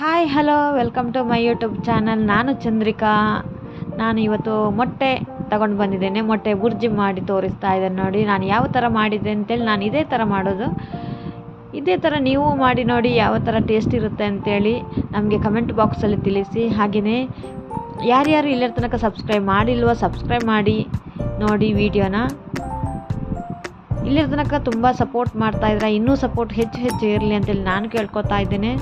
Hi hello welcome to my YouTube channel ನಾನು ಚಂದ್ರಿಕಾ. ನಾನು ಇವತ್ತು ಮೊಟ್ಟೆ ತಗೊಂಡು ಬಂದಿದ್ದೇನೆ. ಮೊಟ್ಟೆ ಬುರ್ಜಿ ಮಾಡಿ ತೋರಿಸ್ತಾ ಇದ್ದೇನೆ ನೋಡಿ. ನಾನು ಯಾವ ಥರ ಮಾಡಿದ್ದೆ ಅಂತೇಳಿ ನಾನು ಇದೇ ಥರ ಮಾಡೋದು. ಇದೇ ಥರ ನೀವು ಮಾಡಿ ನೋಡಿ ಯಾವ ಥರ ಟೇಸ್ಟ್ ಇರುತ್ತೆ ಅಂತೇಳಿ ನಮಗೆ ಕಮೆಂಟ್ ಬಾಕ್ಸಲ್ಲಿ ತಿಳಿಸಿ. ಹಾಗೆಯೇ ಯಾರ್ಯಾರು ಇಲ್ಲರ ತನಕ ಸಬ್ಸ್ಕ್ರೈಬ್ ಮಾಡಿಲ್ವೋ ಸಬ್ಸ್ಕ್ರೈಬ್ ಮಾಡಿ ನೋಡಿ ವಿಡಿಯೋನ ಇಲ್ಲಿರ ತನಕ ತುಂಬ ಸಪೋರ್ಟ್ ಮಾಡ್ತಾ ಇದ್ರೆ ಇನ್ನೂ ಸಪೋರ್ಟ್ ಹೆಚ್ಚು ಹೆಚ್ಚು ಇರಲಿ ಅಂತೇಳಿ ನಾನು ಕೇಳ್ಕೊತಾ ಇದ್ದೇನೆ.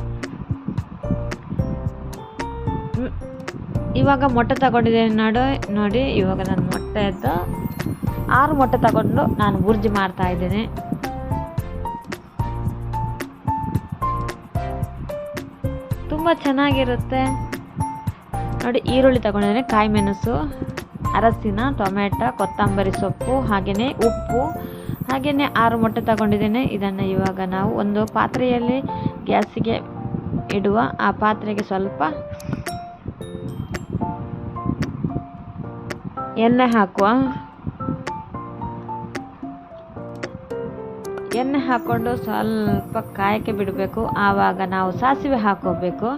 ಇವಾಗ ಮೊಟ್ಟೆ ತಗೊಂಡಿದ್ದೇನೆ ನೋಡು, ನೋಡಿ, ಇವಾಗ ನಾನು ಆಯಿತು ಆರು ಮೊಟ್ಟೆ ತಗೊಂಡು ನಾನು ಬುರ್ಜಿ ಮಾಡ್ತಾ ಇದ್ದೇನೆ. ತುಂಬ ಚೆನ್ನಾಗಿರುತ್ತೆ. ನೋಡಿ, ಈರುಳ್ಳಿ ತಗೊಂಡಿದ್ದೇನೆ ಕಾಯಿ ಮೆಣಸು ಅರಸಿನ, ಟೊಮೆಟೊ, ಕೊತ್ತಂಬರಿ ಸೊಪ್ಪು, ಹಾಗೆಯೇ ಉಪ್ಪು, ಹಾಗೆಯೇ ಆರು ಮೊಟ್ಟೆ ತಗೊಂಡಿದ್ದೇನೆ. ಇದನ್ನು ಇವಾಗ ನಾವು ಒಂದು ಪಾತ್ರೆಯಲ್ಲಿ ಗ್ಯಾಸಿಗೆ ಇಡುವ, ಆ ಪಾತ್ರೆಗೆ ಸ್ವಲ್ಪ ಎಣ್ಣೆ ಹಾಕುವ. ಎಣ್ಣೆ ಹಾಕ್ಕೊಂಡು ಸ್ವಲ್ಪ ಕಾಯಕ್ಕೆ ಬಿಡಬೇಕು. ಆವಾಗ ನಾವು ಸಾಸಿವೆ ಹಾಕೋಬೇಕು.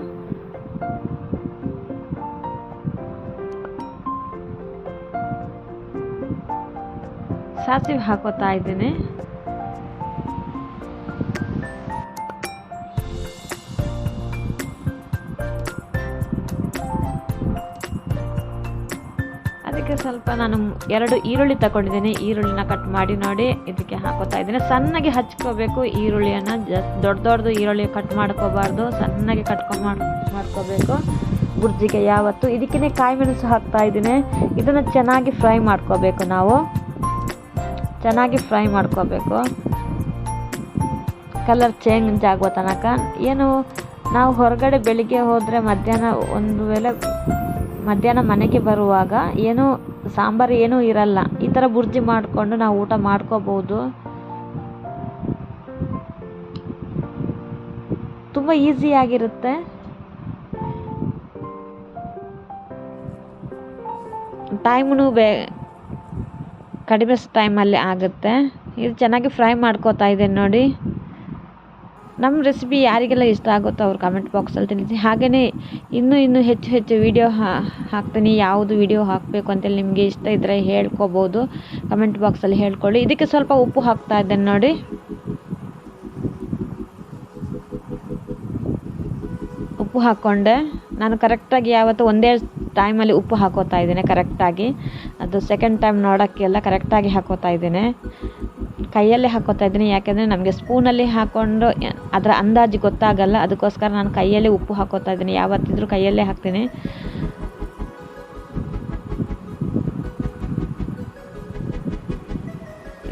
ಸಾಸಿವೆ ಹಾಕೋತಾ ಇದ್ದೀನಿ. ಅದಕ್ಕೆ ಸ್ವಲ್ಪ ನಾನು ಎರಡು ಈರುಳ್ಳಿ ತಗೊಂಡಿದ್ದೀನಿ. ಈರುಳ್ಳಿನ ಕಟ್ ಮಾಡಿ ನೋಡಿ ಇದಕ್ಕೆ ಹಾಕೋತಾ ಇದ್ದೀನಿ. ಸಣ್ಣಗೆ ಹಚ್ಕೋಬೇಕು ಈರುಳ್ಳಿಯನ್ನು. ಜಸ್ಟ್ ದೊಡ್ಡ ದೊಡ್ಡದು ಈರುಳ್ಳಿ ಕಟ್ ಮಾಡ್ಕೋಬಾರ್ದು. ಸಣ್ಣಗೆ ಕಟ್ಕೊ ಮಾಡ್ ಮಾಡ್ಕೋಬೇಕು. ಗುರ್ಜಿಗೆ ಯಾವತ್ತು. ಇದಕ್ಕೇ ಕಾಯಿ ಮೆಣಸು ಹಾಕ್ತಾ ಇದ್ದೀನಿ. ಇದನ್ನು ಚೆನ್ನಾಗಿ ಫ್ರೈ ಮಾಡ್ಕೋಬೇಕು ನಾವು. ಚೆನ್ನಾಗಿ ಫ್ರೈ ಮಾಡ್ಕೋಬೇಕು. ಕಲರ್ ಚೇಂಜ್ ಆಗುವ ತನಕ. ಏನು, ನಾವು ಹೊರಗಡೆ ಬೆಳಿಗ್ಗೆ ಹೋದರೆ ಮಧ್ಯಾಹ್ನ ಒಂದು ವೇಳೆ ಮಧ್ಯಾಹ್ನ ಮನೆಗೆ ಬರುವಾಗ ಏನು ಸಾಂಬಾರು ಏನೂ ಇರಲ್ಲ. ಈ ಥರ ಬುರ್ಜಿ ಮಾಡಿಕೊಂಡು ನಾವು ಊಟ ಮಾಡ್ಕೋಬೋದು. ತುಂಬ ಈಸಿಯಾಗಿರುತ್ತೆ ಟೈಮ್ನು ಬೇ ಕಡಿಮೆ ಟೈಮಲ್ಲಿ ಆಗುತ್ತೆ. ಇದು ಚೆನ್ನಾಗಿ ಫ್ರೈ ಮಾಡ್ಕೋತಾ ಇದ್ದೇನೆ ನೋಡಿ. ನಮ್ಮ ರೆಸಿಪಿ ಯಾರಿಗೆಲ್ಲ ಇಷ್ಟ ಆಗುತ್ತೋ ಅವ್ರು ಕಮೆಂಟ್ ಬಾಕ್ಸಲ್ಲಿ ತಿಳಿಸಿ. ಹಾಗೆಯೇ ಇನ್ನೂ ಇನ್ನೂ ಹೆಚ್ಚು ಹೆಚ್ಚು ವಿಡಿಯೋ ಹಾಕ್ತೀನಿ. ಯಾವುದು ವಿಡಿಯೋ ಹಾಕಬೇಕು ಅಂತೇಳಿ ನಿಮಗೆ ಇಷ್ಟ ಇದ್ದರೆ ಹೇಳ್ಕೊಬೋದು. ಕಮೆಂಟ್ ಬಾಕ್ಸಲ್ಲಿ ಹೇಳ್ಕೊಳ್ಳಿ. ಇದಕ್ಕೆ ಸ್ವಲ್ಪ ಉಪ್ಪು ಹಾಕ್ತಾ ಇದ್ದೇನೆ ನೋಡಿ. ಉಪ್ಪು ಹಾಕ್ಕೊಂಡೆ. ನಾನು ಕರೆಕ್ಟಾಗಿ ಯಾವತ್ತು ಒಂದೇ ಟೈಮಲ್ಲಿ ಉಪ್ಪು ಹಾಕೋತಾ ಇದ್ದೇನೆ ಕರೆಕ್ಟಾಗಿ ಅದು ಸೆಕೆಂಡ್ ಟೈಮ್ ನೋಡೋಕ್ಕೆಲ್ಲ ಕರೆಕ್ಟಾಗಿ ಹಾಕೋತಾ ಇದ್ದೇನೆ. ಕೈಯಲ್ಲೇ ಹಾಕೋತಾ ಇದ್ದೀನಿ. ಯಾಕೆಂದರೆ ನಮಗೆ ಸ್ಪೂನಲ್ಲಿ ಹಾಕ್ಕೊಂಡು ಅದರ ಅಂದಾಜು ಗೊತ್ತಾಗಲ್ಲ. ಅದಕ್ಕೋಸ್ಕರ ನಾನು ಕೈಯಲ್ಲೇ ಉಪ್ಪು ಹಾಕೋತಾ ಇದ್ದೀನಿ. ಯಾವತ್ತಿದ್ರೂ ಕೈಯಲ್ಲೇ ಹಾಕ್ತೀನಿ.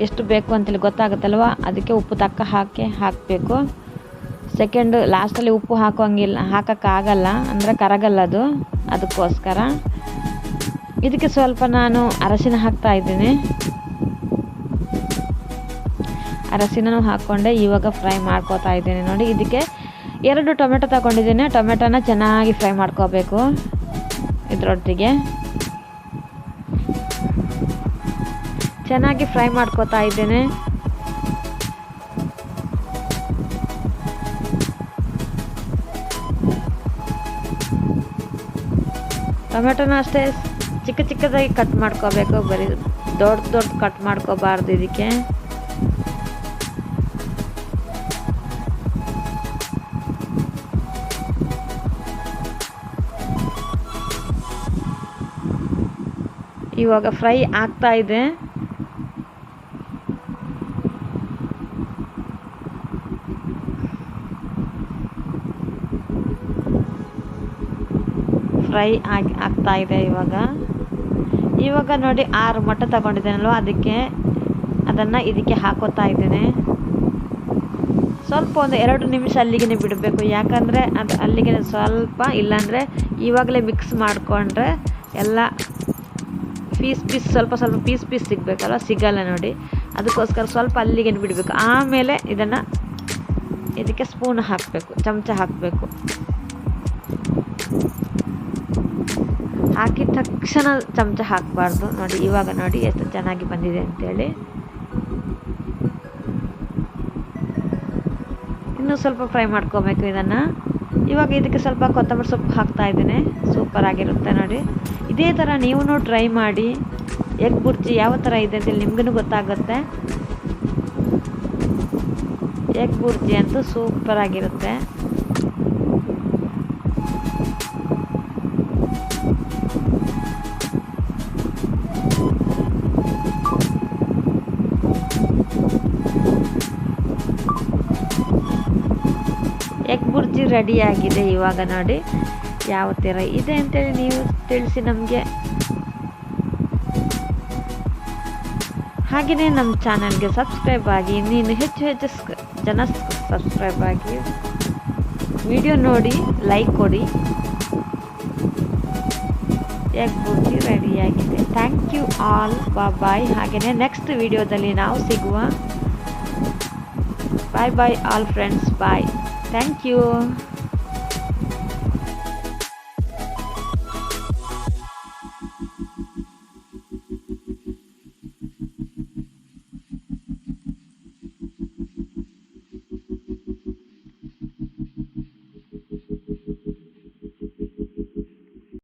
ಎಷ್ಟು ಬೇಕು ಅಂತೇಳಿ ಗೊತ್ತಾಗುತ್ತಲ್ವ? ಅದಕ್ಕೆ ಉಪ್ಪು ತಕ್ಕ ಹಾಕಿ ಹಾಕಬೇಕು. ಸೆಕೆಂಡ್ ಲಾಸ್ಟಲ್ಲಿ ಉಪ್ಪು ಹಾಕೋಂಗಿಲ್ಲ ಹಾಕೋಕ್ಕಾಗಲ್ಲ. ಅಂದರೆ ಕರಗಲ್ಲ ಅದು. ಅದಕ್ಕೋಸ್ಕರ. ಇದಕ್ಕೆ ಸ್ವಲ್ಪ ನಾನು ಅರಸಿನ ಹಾಕ್ತಾ ಇದ್ದೀನಿ. ಅರಸಿನೂ ಹಾಕ್ಕೊಂಡೆ, ಇವಾಗ ಫ್ರೈ ಮಾಡ್ಕೋತಾ ಇದ್ದೀನಿ. ನೋಡಿ, ಇದಕ್ಕೆ ಎರಡು ಟೊಮೆಟೊ ತಗೊಂಡಿದ್ದೀನಿ. ಟೊಮೆಟೊನ ಚೆನ್ನಾಗಿ ಫ್ರೈ ಮಾಡ್ಕೋಬೇಕು ಇದರೊಟ್ಟಿಗೆ. ಚೆನ್ನಾಗಿ ಫ್ರೈ ಮಾಡ್ಕೋತಾ ಇದ್ದೇನೆ. ಟೊಮೆಟೊನ ಅಷ್ಟೇ ಚಿಕ್ಕ ಚಿಕ್ಕದಾಗಿ ಕಟ್ ಮಾಡ್ಕೋಬೇಕು. ಬರೀ ದೊಡ್ಡ ದೊಡ್ಡ ಕಟ್ ಮಾಡ್ಕೋಬಾರ್ದು ಇದಕ್ಕೆ. ಇವಾಗ ಫ್ರೈ ಆಗ್ತಾ ಇದೆ. ಫ್ರೈ ಆಗಿ ಆಗ್ತಾ ಇದೆ ಇವಾಗ. ಇವಾಗ ನೋಡಿ ಆರು ಮೊಟ್ಟ ತಗೊಂಡಿದ್ದೇನಲ್ವ ಅದಕ್ಕೆ. ಅದನ್ನು ಇದಕ್ಕೆ ಹಾಕೋತಾ ಇದ್ದೇನೆ. ಸ್ವಲ್ಪ ಒಂದು ಎರಡು ನಿಮಿಷ ಅಲ್ಲಿಗೆ ಬಿಡಬೇಕು. ಯಾಕಂದರೆ ಅದು ಅಲ್ಲಿಗೆ ಸ್ವಲ್ಪ ಇಲ್ಲಾಂದರೆ ಇವಾಗಲೇ ಮಿಕ್ಸ್ ಮಾಡಿಕೊಂಡ್ರೆ ಎಲ್ಲ ಪೀಸ್ ಪೀಸ್ ಸ್ವಲ್ಪ ಸ್ವಲ್ಪ ಪೀಸ್ ಪೀಸ್ ಸಿಗಬೇಕಲ್ಲ ಸಿಗಲ್ಲ ನೋಡಿ. ಅದಕ್ಕೋಸ್ಕರ ಸ್ವಲ್ಪ ಅಲ್ಲಿಗೆ ಬಿಡಬೇಕು. ಆಮೇಲೆ ಇದನ್ನು ಇದಕ್ಕೆ ಸ್ಪೂನ್ ಹಾಕಬೇಕು. ಚಮಚ ಹಾಕಬೇಕು. ಹಾಕಿದ ತಕ್ಷಣ ಚಮಚ ಹಾಕಬಾರ್ದು. ನೋಡಿ, ಇವಾಗ ನೋಡಿ ಎಷ್ಟು ಚೆನ್ನಾಗಿ ಬಂದಿದೆ ಅಂತೇಳಿ. ಇನ್ನೂ ಸ್ವಲ್ಪ ಫ್ರೈ ಮಾಡ್ಕೋಬೇಕು ಇದನ್ನು. ಇವಾಗ ಇದಕ್ಕೆ ಸ್ವಲ್ಪ ಕೊತ್ತಂಬರಿ ಸೊಪ್ಪು ಹಾಕ್ತಾ ಇದ್ದೀನಿ. ಸೂಪರ್ ಆಗಿರುತ್ತೆ ನೋಡಿ. ಇದೇ ಥರ ನೀವೂ ಟ್ರೈ ಮಾಡಿ ಎಗ್ ಬುರ್ಜಿ ಯಾವ ಥರ ಇದೆ ಅಂತೇಳಿ ನಿಮ್ಗೂ ಗೊತ್ತಾಗುತ್ತೆ. ಎಗ್ ಬುರ್ಜಿ ಅಂತೂ ಸೂಪರ್ ಆಗಿರುತ್ತೆ. ಎಗ್ ಬುರ್ಜಿ ರೆಡಿಯಾಗಿದೆ ಇವಾಗ ನೋಡಿ. ಯಾವ ಥರ ಇದೆ ಅಂತೇಳಿ ನೀವು ತಿಳಿಸಿ ನಮಗೆ. ಹಾಗೆಯೇ ನಮ್ಮ ಚಾನಲ್ಗೆ ಸಬ್ಸ್ಕ್ರೈಬ್ ಆಗಿ ನೀನು ಹೆಚ್ಚು ಹೆಚ್ಚು ಜನ ಸಬ್ಸ್ಕ್ರೈಬ್ ಆಗಿ ವಿಡಿಯೋ ನೋಡಿ, ಲೈಕ್ ಕೊಡಿ. ಎಗ್ ಬುರ್ಜಿ ರೆಡಿಯಾಗಿದೆ ಥ್ಯಾಂಕ್ ಯು ಆಲ್ ಬಾಯ್ ಹಾಗೆಯೇ ನೆಕ್ಸ್ಟ್ ವಿಡಿಯೋದಲ್ಲಿ ನಾವು ಸಿಗುವ bye bye all friends bye thank you